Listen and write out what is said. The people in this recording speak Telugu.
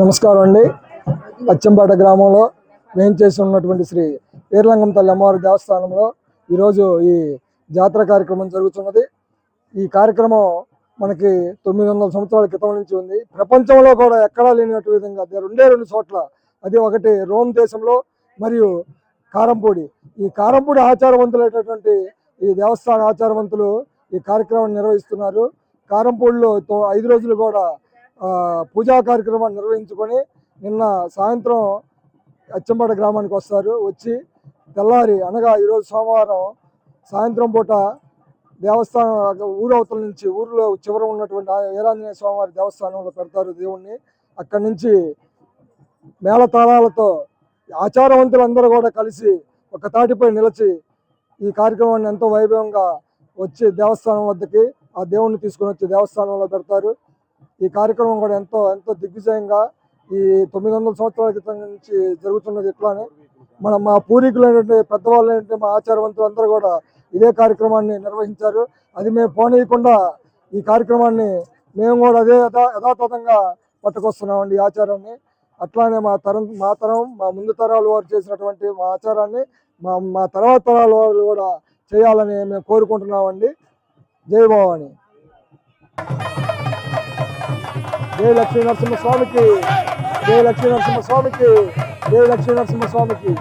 నమస్కారం అండి. అచ్చంపేట గ్రామంలో మేము చేసి ఉన్నటువంటి శ్రీ వీరలింగం తల్లి అమ్మవారి దేవస్థానంలో ఈరోజు ఈ జాతర కార్యక్రమం జరుగుతున్నది. ఈ కార్యక్రమం మనకి తొమ్మిది వందల సంవత్సరాల క్రితం నుంచి ఉంది. ప్రపంచంలో కూడా ఎక్కడా లేనట్టు విధంగా రెండే రెండు చోట్ల అది ఒకటి రోమ్ దేశంలో మరియు కారంపూడి. ఈ కారంపూడి ఆచారవంతులైనటువంటి ఈ దేవస్థాన ఆచారవంతులు ఈ కార్యక్రమాన్ని నిర్వహిస్తున్నారు. కారంపూడిలో ఐదు రోజులు కూడా పూజా కార్యక్రమాన్ని నిర్వహించుకొని నిన్న సాయంత్రం అచ్చంపాడ గ్రామానికి వస్తారు. వచ్చి తెల్లారి అనగా ఈరోజు సోమవారం సాయంత్రం పూట దేవస్థానం ఊరవతల నుంచి ఊరిలో చివర ఉన్నటువంటి ఆ వీరాంజనేయ స్వామివారి దేవస్థానంలో పెడతారు దేవుణ్ణి. అక్కడి నుంచి మేళతాళాలతో ఆచారవంతులందరూ కూడా కలిసి ఒక తాటిపై నిలిచి ఈ కార్యక్రమాన్ని ఎంతో వైభవంగా వచ్చి దేవస్థానం వద్దకి ఆ దేవుణ్ణి తీసుకొని వచ్చి దేవస్థానంలో పెడతారు. ఈ కార్యక్రమం కూడా ఎంతో ఎంతో దిగ్విజయంగా ఈ తొమ్మిది వందల సంవత్సరాల క్రితం నుంచి జరుగుతున్నది ఇట్లానే. మన మా పూర్వీకులైనటువంటి పెద్దవాళ్ళు ఏంటంటే మా ఆచారవంతులు అందరూ కూడా ఇదే కార్యక్రమాన్ని నిర్వహించారు. అది మేము పోనీయకుండా ఈ కార్యక్రమాన్ని మేము కూడా అదే యథాతథంగా పట్టుకొస్తున్నామండి ఈ ఆచారాన్ని. అట్లానే మా తరం మా తరం మా ముందు తరాల వారు చేసినటువంటి మా ఆచారాన్ని మా మా తర్వాత తరాల వారు కూడా చేయాలని మేము కోరుకుంటున్నామండి. జై భవాని. జయ లక్ష్మీ నరసింహ స్వామికి జై లక్ష్మీ నరసింహ స్వామికి జై లక్ష్మీ నరసింహ స్వామికి